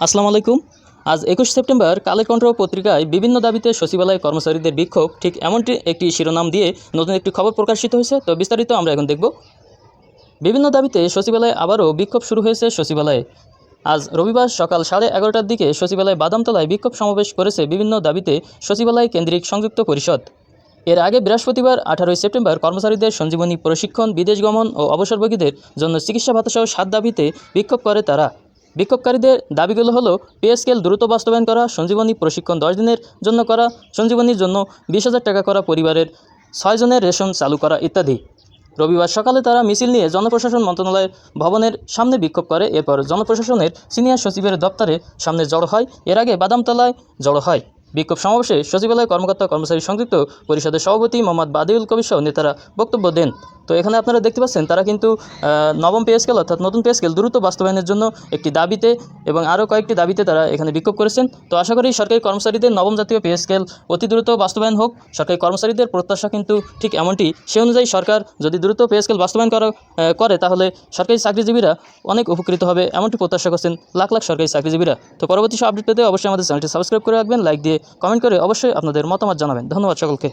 আসসালামু আলাইকুম। আজ একুশ সেপ্টেম্বর কালের কণ্ঠ পত্রিকায় বিভিন্ন দাবিতে সচিবালয় কর্মচারীদের বিক্ষোভ, ঠিক এমনটি একটি শিরোনাম দিয়ে নতুন একটি খবর প্রকাশিত হয়েছে, তো বিস্তারিত আমরা এখন দেখব। বিভিন্ন দাবিতে সচিবালয়ে আবারও বিক্ষোভ শুরু হয়েছে সচিবালয়ে। আজ রবিবার সকাল সাড়ে এগারোটার দিকে সচিবালয় বাদামতলায় বিক্ষোভ সমাবেশ করেছে বিভিন্ন দাবিতে সচিবালয় কেন্দ্রিক সংযুক্ত পরিষদ। এর আগে বৃহস্পতিবার আঠারোই সেপ্টেম্বর কর্মচারীদের সঞ্জীবনী প্রশিক্ষণ, বিদেশ গমন ও অবসরভোগীদের জন্য চিকিৎসা ভাতাসহ সাত দাবিতে বিক্ষোভ করে তারা। বিক্ষোভকারীদের দাবিগুলো হলো, পে স্কেল দ্রুত বাস্তবায়ন করা, সঞ্জীবনী প্রশিক্ষণ দশ দিনের জন্য করা, সঞ্জীবনীর জন্য বিশ হাজার টাকা করা পরিবারের ছয়জনের রেশন চালু করা ইত্যাদি। রবিবার সকালে তারা মিছিল নিয়ে জনপ্রশাসন মন্ত্রণালয়ের ভবনের সামনে বিক্ষোভ করে। এরপর জনপ্রশাসনের সিনিয়র সচিবের দপ্তরের সামনে জড়ো হয়। এর আগে বাদামতলায় জড়ো হয়। বিক্ষোভ সমাবেশে সচিবালয় কর্মকর্তা কর্মচারী সংযুক্ত পরিষদের সভাপতি মোহাম্মদ বাদিউল কবির সহ নেতারা বক্তব্য দেন। তো এখানে আপনারা দেখতে পাচ্ছেন, তারা কিন্তু নবম পে স্কেল অর্থাৎ নতুন পে স্কেল দ্রুত বাস্তবায়নের জন্য একটি দাবিতে এবং আরও কয়েকটি দাবিতে তারা এখানে বিক্ষোভ করেছেন। তো আশা করি সরকারি কর্মচারীদের নবম জাতীয় পে স্কেল অতি দ্রুত বাস্তবায়ন হোক। সরকারি কর্মচারীদের প্রত্যাশা কিন্তু ঠিক এমনটি। সে অনুযায়ী সরকার যদি দ্রুত পে স্কেল বাস্তবায়ন করা করে, তাহলে সরকারি চাকরিজীবীরা অনেক উপকৃত হবে এমনটি প্রত্যাশা করছেন লাখ লাখ সরকারি চাকরিজীবীরা। তো পরবর্তী সব আপডেট পেতে অবশ্যই আমাদের চ্যানেলটি সাবস্ক্রাইব করে রাখবেন লাইক দিয়ে কমেন্ট করে অবশ্যই আপনাদের মতামত জানাবেন। ধন্যবাদ সকলকে।